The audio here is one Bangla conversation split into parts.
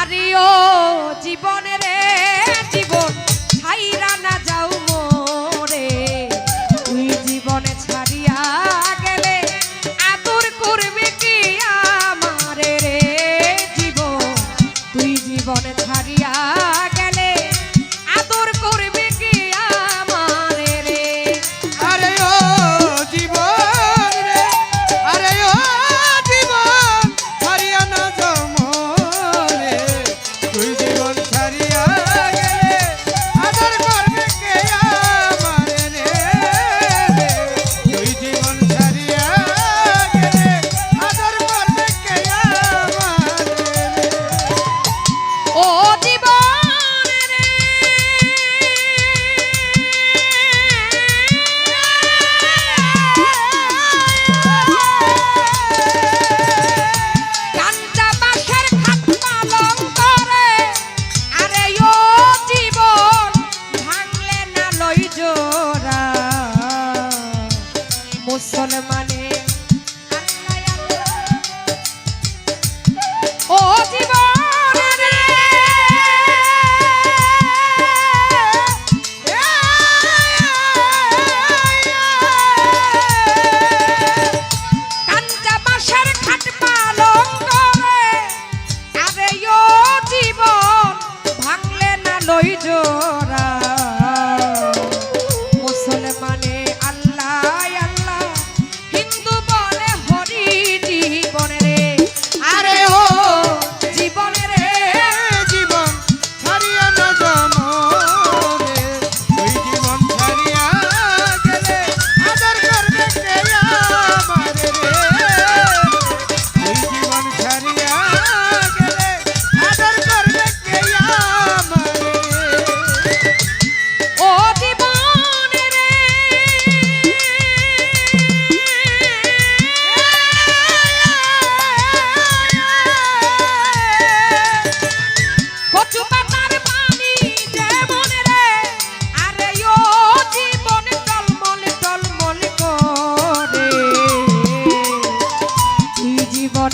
আরিও জীবনের llorar.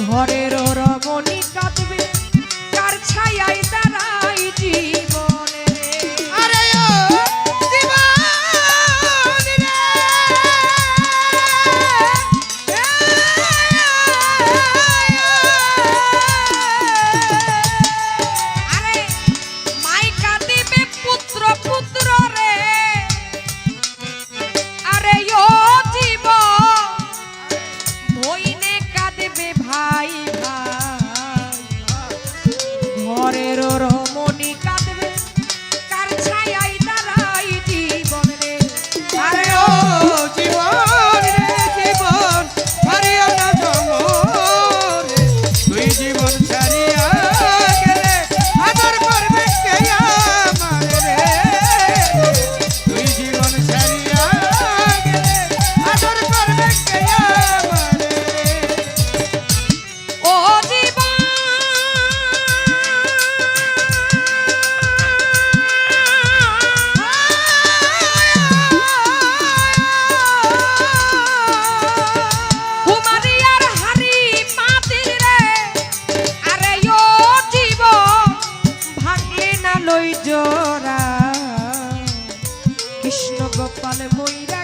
ঝড়ের ওরা লই জোড়া। কৃষ্ণ গোপাল মইরা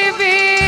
করবে